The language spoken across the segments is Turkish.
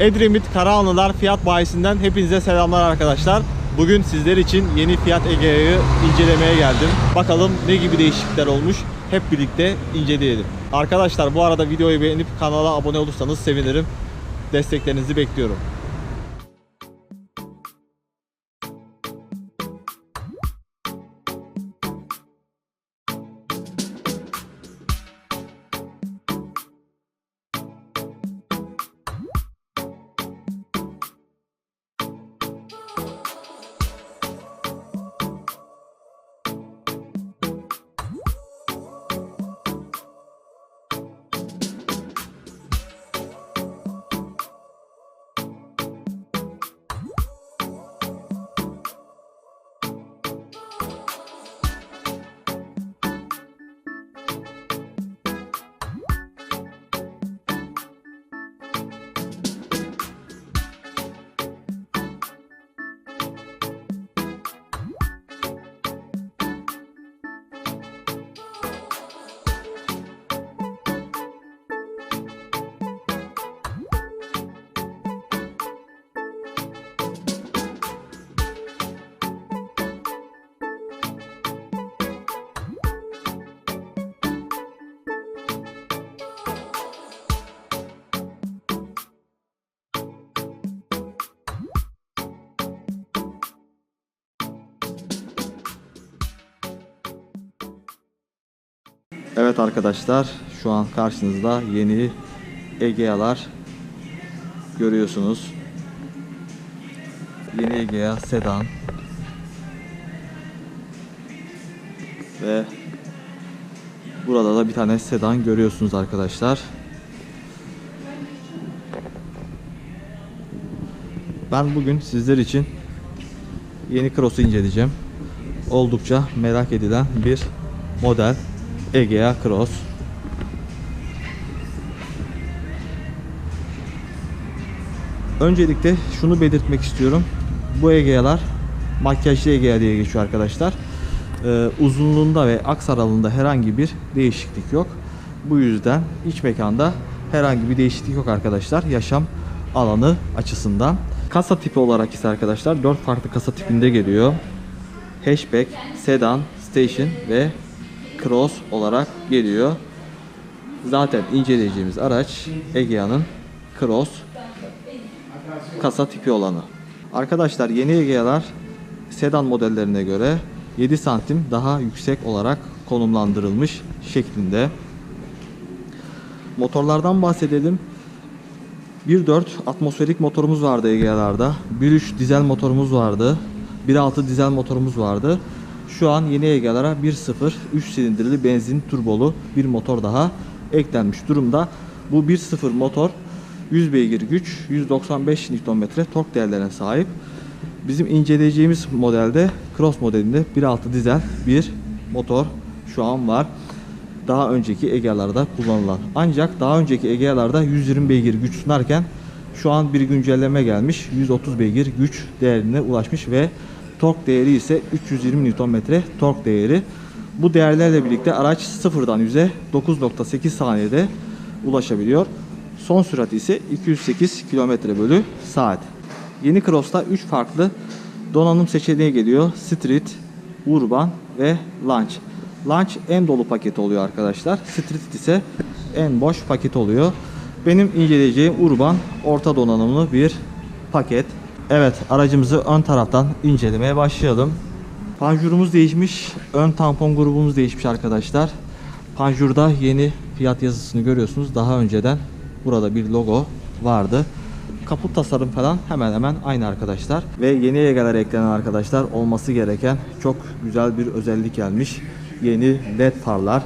Edremit Karahanlılar Fiyat Bayisi'nden hepinize selamlar arkadaşlar. Bugün sizler için yeni Fiat Egea'yı incelemeye geldim. Bakalım ne gibi değişiklikler olmuş hep birlikte inceleyelim. Arkadaşlar bu arada videoyu beğenip kanala abone olursanız sevinirim. Desteklerinizi bekliyorum. Evet arkadaşlar şu an karşınızda yeni Egea'lar görüyorsunuz. Yeni Egea sedan ve burada da bir tane sedan görüyorsunuz arkadaşlar. Ben bugün sizler için yeni Cross'u inceleyeceğim. Oldukça merak edilen bir model Egea Cross. Öncelikle şunu belirtmek istiyorum. Bu Egea'lar makyajlı Egea diye geçiyor arkadaşlar. Ee, uzunluğunda ve aks aralığında herhangi bir değişiklik yok. Bu yüzden iç mekanda herhangi bir değişiklik yok arkadaşlar. Yaşam alanı açısından. Kasa tipi olarak ise arkadaşlar 4 farklı kasa tipinde geliyor. Hatchback, sedan, station ve cross olarak geliyor. Zaten inceleyeceğimiz araç Egea'nın cross kasa tipi olanı. Arkadaşlar yeni Egea'lar sedan modellerine göre 7 santim daha yüksek olarak konumlandırılmış şeklinde. Motorlardan bahsedelim. 1.4 atmosferik motorumuz vardı Egea'larda. 1.3 dizel motorumuz vardı. 1.6 dizel motorumuz vardı. Şu an yeni Egea'lara 1.0 3 silindirli benzin turbolu bir motor daha eklenmiş durumda. Bu 1.0 motor 100 beygir güç, 195 Nm tork değerlerine sahip. Bizim inceleyeceğimiz modelde Cross modelinde 1.6 dizel bir motor şu an var. Daha önceki Egea'larda kullanılan. Ancak daha önceki Egea'larda 120 beygir güç sunarken şu an bir güncelleme gelmiş. 130 beygir güç değerine ulaşmış ve tork değeri ise 320 Nm tork değeri. Bu değerlerle birlikte araç sıfırdan 100'e 9.8 saniyede ulaşabiliyor. Son sürat ise 208 km bölü saat. Yeni Cross'ta 3 farklı donanım seçeneği geliyor. Street, Urban ve Launch. Launch en dolu paket oluyor arkadaşlar. Street ise en boş paket oluyor. Benim inceleyeceğim Urban orta donanımlı bir paket. Evet aracımızı ön taraftan incelemeye başlayalım. Panjurumuz değişmiş. Ön tampon grubumuz değişmiş arkadaşlar. Panjurda yeni fiyat yazısını görüyorsunuz. Daha önceden burada bir logo vardı. Kaput tasarım falan hemen hemen aynı arkadaşlar. Ve yeni yegeler eklenen arkadaşlar olması gereken çok güzel bir özellik gelmiş. Yeni led farlar.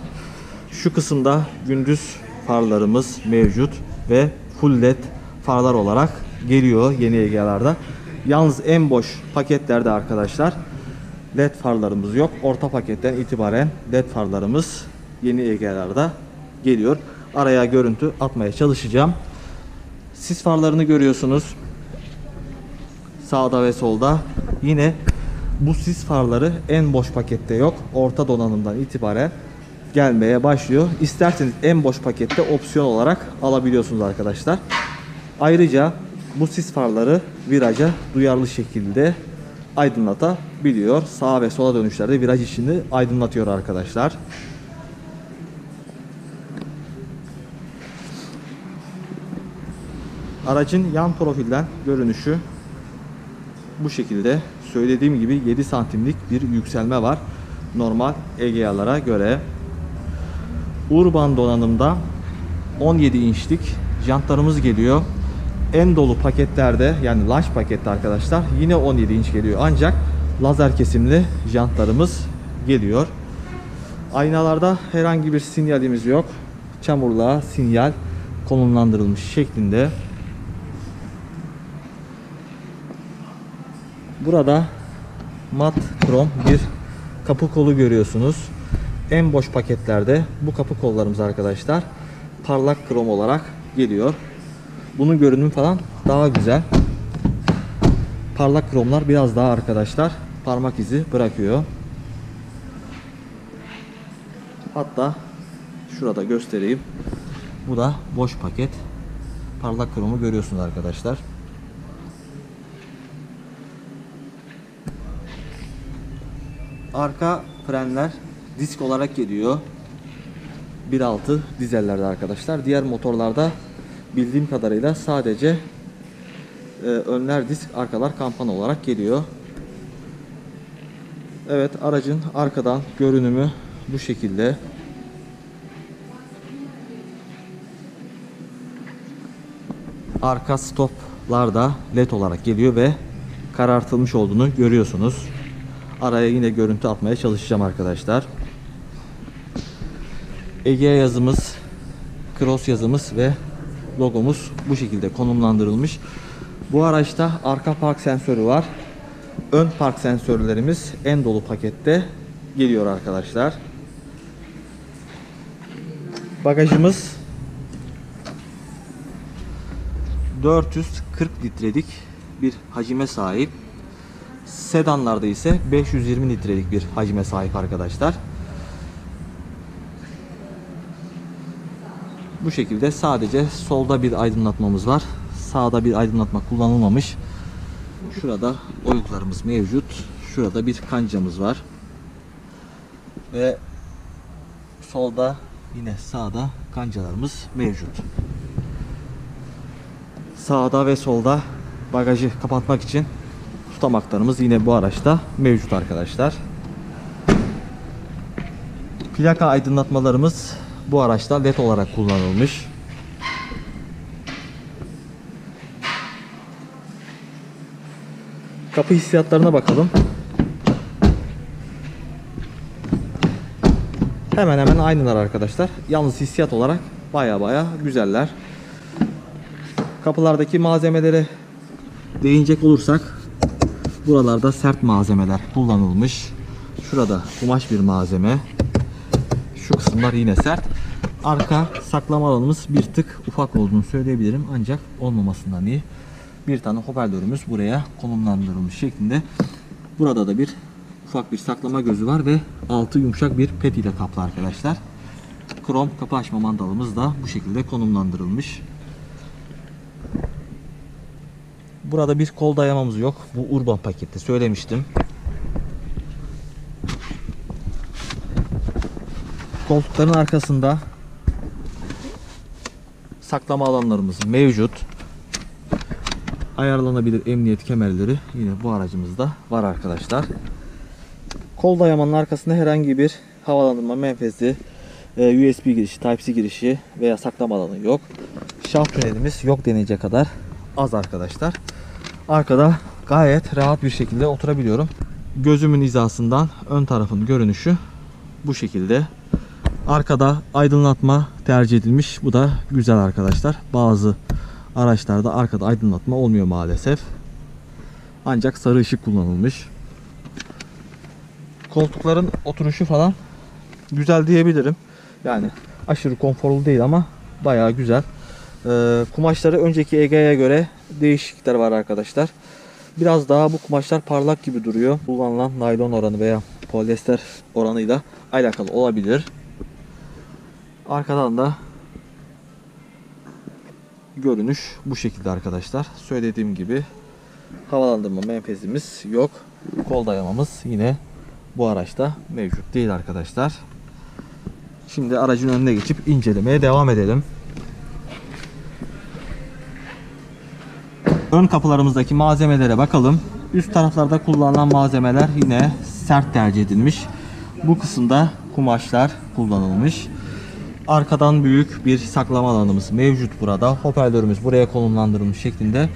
Şu kısımda gündüz farlarımız mevcut ve full led farlar olarak geliyor yeni Egea'larda. Yalnız en boş paketlerde arkadaşlar led farlarımız yok. Orta paketten itibaren led farlarımız yeni Egea'larda geliyor. Araya görüntü atmaya çalışacağım. Sis farlarını görüyorsunuz. Sağda ve solda. Yine bu sis farları en boş pakette yok. Orta donanımdan itibaren gelmeye başlıyor. İsterseniz en boş pakette opsiyon olarak alabiliyorsunuz arkadaşlar. Ayrıca bu sis farları viraja duyarlı şekilde aydınlatabiliyor. Sağa ve sola dönüşlerde viraj içini aydınlatıyor arkadaşlar. Aracın yan profilden görünüşü bu şekilde. Söylediğim gibi 7 santimlik bir yükselme var. Normal Egea'lara göre. Urban donanımda 17 inçlik jantlarımız geliyor. En dolu paketlerde yani launch pakette arkadaşlar yine 17 inç geliyor. Ancak lazer kesimli jantlarımız geliyor. Aynalarda herhangi bir sinyalimiz yok. Çamurluğa sinyal konumlandırılmış şeklinde. Burada mat krom bir kapı kolu görüyorsunuz. En boş paketlerde bu kapı kollarımız arkadaşlar parlak krom olarak geliyor. Bunun görünümü falan daha güzel. Parlak kromlar biraz daha arkadaşlar parmak izi bırakıyor. Hatta şurada göstereyim. Bu da boş paket. Parlak kromu görüyorsunuz arkadaşlar. Arka frenler disk olarak geliyor. 1.6 dizellerde arkadaşlar. Diğer motorlarda bildiğim kadarıyla sadece e, önler disk, arkalar kampan olarak geliyor. Evet aracın arkadan görünümü bu şekilde. Arka stoplar da led olarak geliyor ve karartılmış olduğunu görüyorsunuz. Araya yine görüntü atmaya çalışacağım arkadaşlar. Ege yazımız, Cross yazımız ve logomuz bu şekilde konumlandırılmış. Bu araçta arka park sensörü var. Ön park sensörlerimiz en dolu pakette geliyor arkadaşlar. Bagajımız 440 litrelik bir hacime sahip. Sedanlarda ise 520 litrelik bir hacime sahip arkadaşlar. Bu şekilde sadece solda bir aydınlatmamız var. Sağda bir aydınlatma kullanılmamış. Şurada oyuklarımız mevcut. Şurada bir kancamız var. Ve solda yine sağda kancalarımız mevcut. Sağda ve solda bagajı kapatmak için tutamaklarımız yine bu araçta mevcut arkadaşlar. Plaka aydınlatmalarımız bu araçta led olarak kullanılmış. Kapı hissiyatlarına bakalım. Hemen hemen aynılar arkadaşlar. Yalnız hissiyat olarak baya baya güzeller. Kapılardaki malzemelere değinecek olursak buralarda sert malzemeler kullanılmış. Şurada kumaş bir malzeme. Şu kısımlar yine sert. Arka saklama alanımız bir tık ufak olduğunu söyleyebilirim. Ancak olmamasından iyi. Bir tane hoparlörümüz buraya konumlandırılmış şeklinde. Burada da bir ufak bir saklama gözü var ve altı yumuşak bir pet ile kaplı arkadaşlar. Krom kapı açma mandalımız da bu şekilde konumlandırılmış. Burada bir kol dayamamız yok. Bu urban pakette söylemiştim. Koltukların arkasında saklama alanlarımız mevcut. Ayarlanabilir emniyet kemerleri yine bu aracımızda var arkadaşlar. Kol dayamanın arkasında herhangi bir havalandırma menfezi, e, USB girişi, Type-C girişi veya saklama alanı yok. Şaft tünelimiz yok deneyecek kadar az arkadaşlar. Arkada gayet rahat bir şekilde oturabiliyorum. Gözümün hizasından ön tarafın görünüşü bu şekilde. Arkada aydınlatma tercih edilmiş. Bu da güzel arkadaşlar. Bazı araçlarda arkada aydınlatma olmuyor maalesef. Ancak sarı ışık kullanılmış. Koltukların oturuşu falan güzel diyebilirim. Yani aşırı konforlu değil ama bayağı güzel. Ee, kumaşları önceki Ege'ye göre değişiklikler var arkadaşlar. Biraz daha bu kumaşlar parlak gibi duruyor. Kullanılan naylon oranı veya polyester oranıyla alakalı olabilir. Arkadan da görünüş bu şekilde arkadaşlar. Söylediğim gibi havalandırma menfezimiz yok. Kol dayamamız yine bu araçta mevcut değil arkadaşlar. Şimdi aracın önüne geçip incelemeye devam edelim. Ön kapılarımızdaki malzemelere bakalım. Üst taraflarda kullanılan malzemeler yine sert tercih edilmiş. Bu kısımda kumaşlar kullanılmış. Arkadan büyük bir saklama alanımız mevcut burada. Hoparlörümüz buraya konumlandırılmış şeklinde.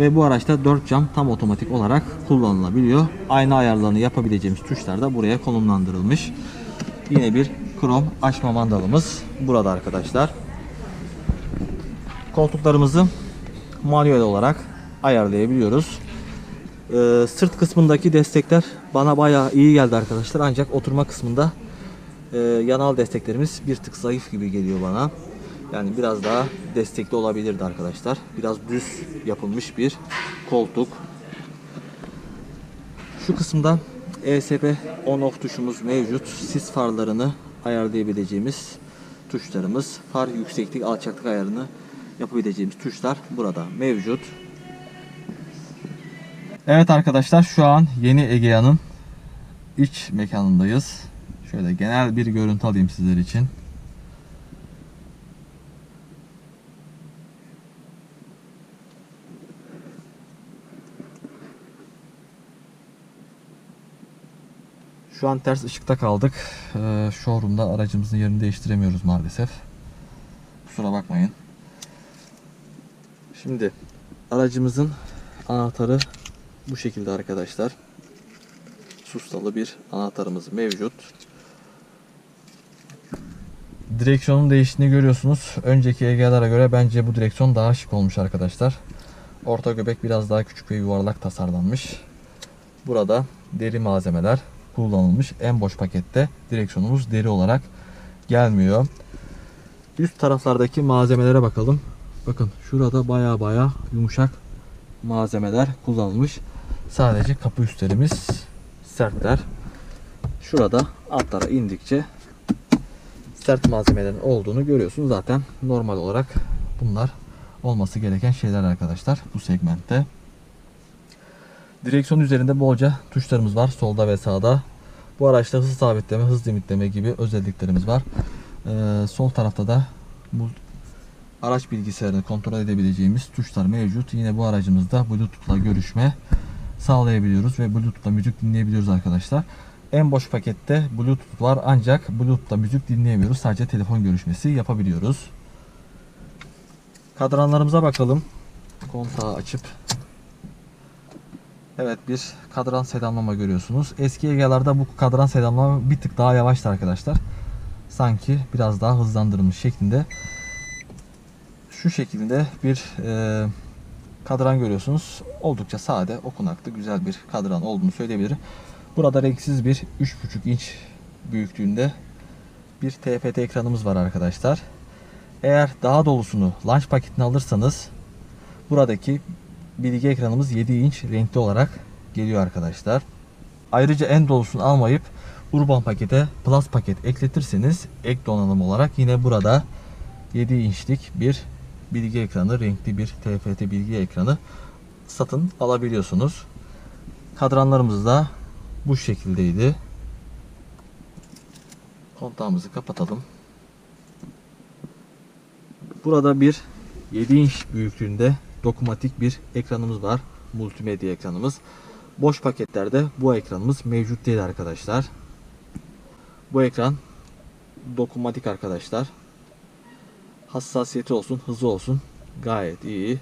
Ve bu araçta 4 cam tam otomatik olarak kullanılabiliyor. Ayna ayarlarını yapabileceğimiz tuşlar da buraya konumlandırılmış. Yine bir krom açma mandalımız burada arkadaşlar. Koltuklarımızı manuel olarak ayarlayabiliyoruz. Ee, sırt kısmındaki destekler bana bayağı iyi geldi arkadaşlar. Ancak oturma kısmında e, yanal desteklerimiz bir tık zayıf gibi geliyor bana. Yani biraz daha destekli olabilirdi arkadaşlar. Biraz düz yapılmış bir koltuk. Şu kısımda ESP on off tuşumuz mevcut. Sis farlarını ayarlayabileceğimiz tuşlarımız. Far yükseklik alçaklık ayarını yapabileceğimiz tuşlar burada mevcut. Evet arkadaşlar şu an yeni Egea'nın iç mekanındayız. Şöyle genel bir görüntü alayım sizler için. Şu an ters ışıkta kaldık. Ee, showroom'da aracımızın yerini değiştiremiyoruz maalesef. Kusura bakmayın. Şimdi aracımızın anahtarı bu şekilde arkadaşlar. Sustalı bir anahtarımız mevcut. Direksiyonun değiştiğini görüyorsunuz. Önceki EGA'lara göre bence bu direksiyon daha şık olmuş arkadaşlar. Orta göbek biraz daha küçük ve yuvarlak tasarlanmış. Burada deri malzemeler kullanılmış. En boş pakette direksiyonumuz deri olarak gelmiyor. Üst taraflardaki malzemelere bakalım. Bakın şurada baya baya yumuşak malzemeler kullanılmış. Sadece kapı üstlerimiz sertler. Şurada altlara indikçe sert malzemelerin olduğunu görüyorsunuz. Zaten normal olarak bunlar olması gereken şeyler arkadaşlar bu segmentte. Direksiyon üzerinde bolca tuşlarımız var solda ve sağda. Bu araçta hız sabitleme, hız limitleme gibi özelliklerimiz var. Ee, sol tarafta da bu araç bilgisayarını kontrol edebileceğimiz tuşlar mevcut. Yine bu aracımızda Bluetooth'la görüşme sağlayabiliyoruz ve Bluetooth'la müzik dinleyebiliyoruz arkadaşlar. En boş pakette Bluetooth var ancak Bluetooth'la müzik dinleyemiyoruz. Sadece telefon görüşmesi yapabiliyoruz. Kadranlarımıza bakalım. Kontağı açıp Evet bir kadran selamlama görüyorsunuz. Eski Ege'larda bu kadran selamlama bir tık daha yavaştı arkadaşlar. Sanki biraz daha hızlandırılmış şeklinde. Şu şekilde bir e, kadran görüyorsunuz. Oldukça sade, okunaklı, güzel bir kadran olduğunu söyleyebilirim. Burada renksiz bir 3.5 inç büyüklüğünde bir TFT ekranımız var arkadaşlar. Eğer daha dolusunu launch paketini alırsanız buradaki bilgi ekranımız 7 inç renkli olarak geliyor arkadaşlar. Ayrıca en dolusunu almayıp Urban pakete Plus paket ekletirseniz ek donanım olarak yine burada 7 inçlik bir bilgi ekranı, renkli bir TFT bilgi ekranı satın alabiliyorsunuz. Kadranlarımız da bu şekildeydi. Kontağımızı kapatalım. Burada bir 7 inç büyüklüğünde dokunmatik bir ekranımız var. Multimedya ekranımız. Boş paketlerde bu ekranımız mevcut değil arkadaşlar. Bu ekran dokunmatik arkadaşlar. Hassasiyeti olsun, hızı olsun gayet iyi.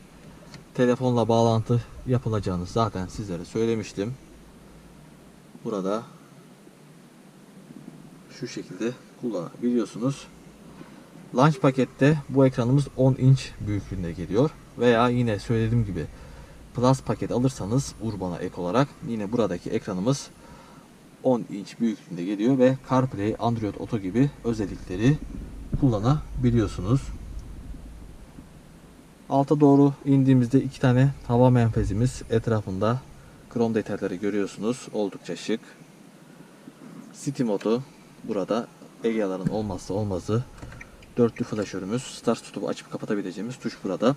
Telefonla bağlantı yapılacağını zaten sizlere söylemiştim. Burada şu şekilde kullanabiliyorsunuz. Launch pakette bu ekranımız 10 inç büyüklüğünde geliyor. Veya yine söylediğim gibi Plus paket alırsanız Urban'a ek olarak yine buradaki ekranımız 10 inç büyüklüğünde geliyor ve CarPlay, Android Auto gibi özellikleri kullanabiliyorsunuz. Alta doğru indiğimizde iki tane hava menfezimiz etrafında krom detayları görüyorsunuz. Oldukça şık. City modu burada Egea'ların olmazsa olmazı Dörtlü flaşörümüz. Start tutup açıp kapatabileceğimiz tuş burada.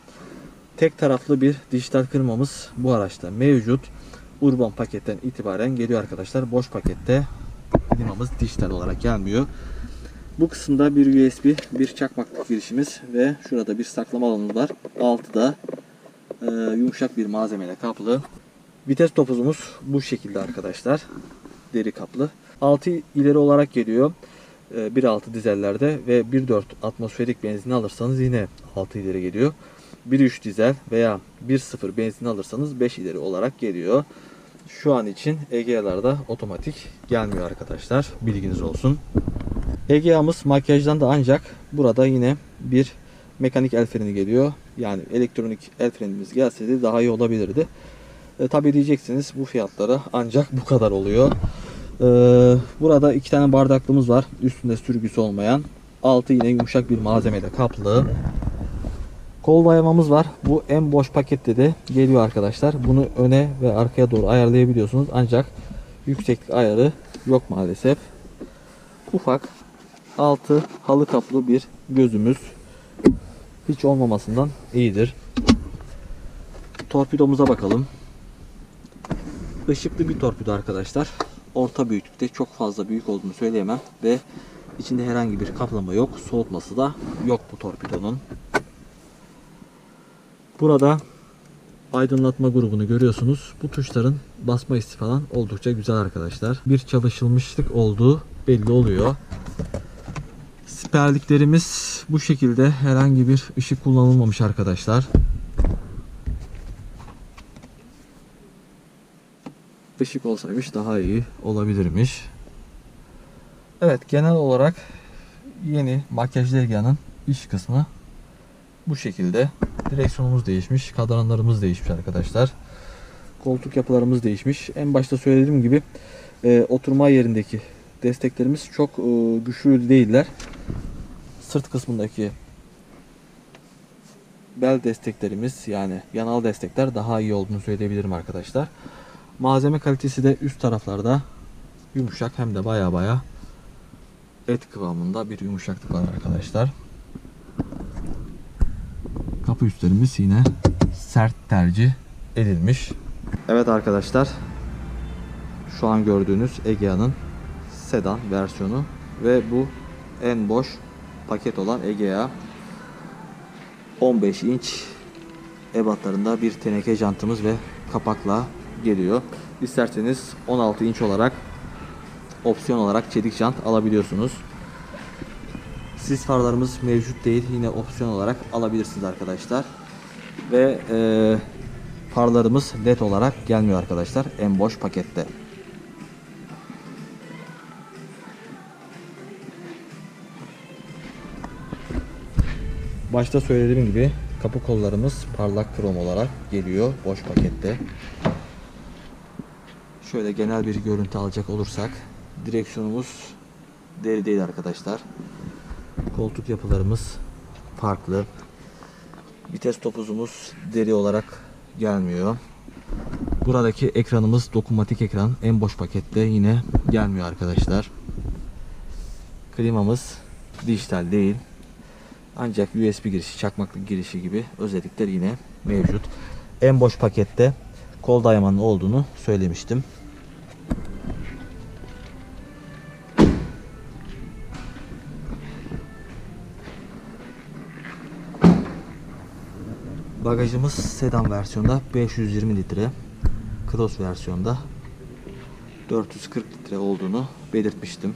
Tek taraflı bir dijital kırmamız bu araçta mevcut. Urban paketten itibaren geliyor arkadaşlar. Boş pakette klimamız dijital olarak gelmiyor. Bu kısımda bir USB, bir çakmaklık girişimiz ve şurada bir saklama alanı var. Altıda e, yumuşak bir malzemeyle kaplı. Vites topuzumuz bu şekilde arkadaşlar. Deri kaplı. 6 ileri olarak geliyor. E, 1.6 dizellerde ve 1.4 atmosferik benzin alırsanız yine 6 ileri geliyor. 1.3 dizel veya 1.0 benzin alırsanız 5 ileri olarak geliyor. Şu an için Egea'larda otomatik gelmiyor arkadaşlar. Bilginiz olsun. Egea'mız makyajdan da ancak burada yine bir mekanik el freni geliyor. Yani elektronik el frenimiz gelseydi daha iyi olabilirdi. E, tabi diyeceksiniz bu fiyatlara ancak bu kadar oluyor. E, burada iki tane bardaklığımız var. Üstünde sürgüsü olmayan. Altı yine yumuşak bir malzemeyle kaplı. Kol dayamamız var. Bu en boş pakette de geliyor arkadaşlar. Bunu öne ve arkaya doğru ayarlayabiliyorsunuz. Ancak yükseklik ayarı yok maalesef. Ufak altı halı kaplı bir gözümüz hiç olmamasından iyidir. Torpidomuza bakalım. Işıklı bir torpido arkadaşlar. Orta büyüklükte çok fazla büyük olduğunu söyleyemem ve içinde herhangi bir kaplama yok. Soğutması da yok bu torpidonun. Burada aydınlatma grubunu görüyorsunuz. Bu tuşların basma hissi falan oldukça güzel arkadaşlar. Bir çalışılmışlık olduğu belli oluyor. Siperliklerimiz bu şekilde herhangi bir ışık kullanılmamış arkadaşlar. Işık olsaymış daha iyi olabilirmiş. Evet genel olarak yeni makyajlı Egea'nın iş kısmı bu şekilde. Direksiyonumuz değişmiş. Kadranlarımız değişmiş arkadaşlar. Koltuk yapılarımız değişmiş. En başta söylediğim gibi e, oturma yerindeki desteklerimiz çok e, güçlü değiller. Sırt kısmındaki bel desteklerimiz yani yanal destekler daha iyi olduğunu söyleyebilirim arkadaşlar. Malzeme kalitesi de üst taraflarda yumuşak hem de baya baya et kıvamında bir yumuşaklık var arkadaşlar. Kapı üstlerimiz yine sert tercih edilmiş. Evet arkadaşlar. Şu an gördüğünüz Egea'nın sedan versiyonu ve bu en boş paket olan Egea 15 inç ebatlarında bir teneke jantımız ve kapakla geliyor. İsterseniz 16 inç olarak opsiyon olarak çelik jant alabiliyorsunuz. Sis farlarımız mevcut değil. Yine opsiyon olarak alabilirsiniz arkadaşlar. Ve e, farlarımız led olarak gelmiyor arkadaşlar. En boş pakette. Başta söylediğim gibi kapı kollarımız parlak krom olarak geliyor boş pakette. Şöyle genel bir görüntü alacak olursak direksiyonumuz deri değil arkadaşlar. Koltuk yapılarımız farklı. Vites topuzumuz deri olarak gelmiyor. Buradaki ekranımız dokunmatik ekran. En boş pakette yine gelmiyor arkadaşlar. Klimamız dijital değil. Ancak USB girişi, çakmaklık girişi gibi özellikler yine mevcut. En boş pakette kol dayamanın olduğunu söylemiştim. Bagajımız sedan versiyonda 520 litre. Cross versiyonda 440 litre olduğunu belirtmiştim.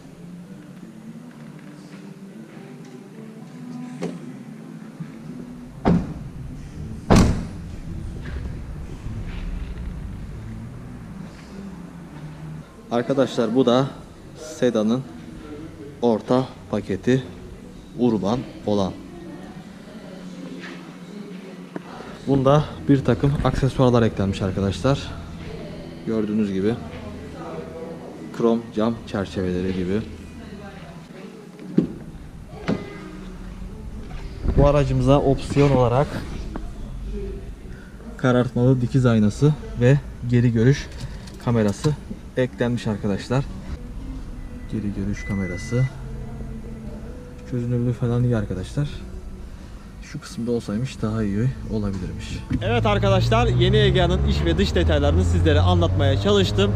Arkadaşlar bu da sedanın orta paketi urban olan. Bunda bir takım aksesuarlar eklenmiş arkadaşlar. Gördüğünüz gibi krom cam çerçeveleri gibi. Bu aracımıza opsiyon olarak karartmalı dikiz aynası ve geri görüş kamerası eklenmiş arkadaşlar. Geri görüş kamerası. Çözünürlüğü falan iyi arkadaşlar. Şu kısımda olsaymış daha iyi olabilirmiş. Evet arkadaşlar yeni Egea'nın iç ve dış detaylarını sizlere anlatmaya çalıştım.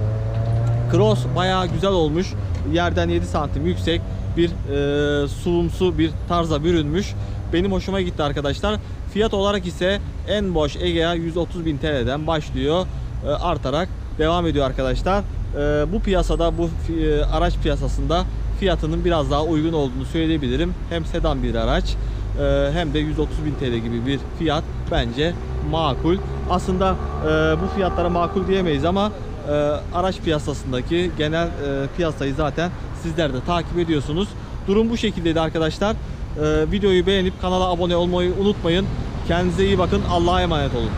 Cross bayağı güzel olmuş. Yerden 7 santim yüksek bir e, sulumsu bir tarza bürünmüş. Benim hoşuma gitti arkadaşlar. Fiyat olarak ise en boş Egea 130.000 TL'den başlıyor. E, artarak devam ediyor arkadaşlar. E, bu piyasada bu e, araç piyasasında fiyatının biraz daha uygun olduğunu söyleyebilirim. Hem sedan bir araç e, hem de 130.000 TL gibi bir fiyat bence makul. Aslında e, bu fiyatlara makul diyemeyiz ama araç piyasasındaki genel piyasayı zaten sizler de takip ediyorsunuz. Durum bu şekildeydi arkadaşlar. Videoyu beğenip kanala abone olmayı unutmayın. Kendinize iyi bakın. Allah'a emanet olun.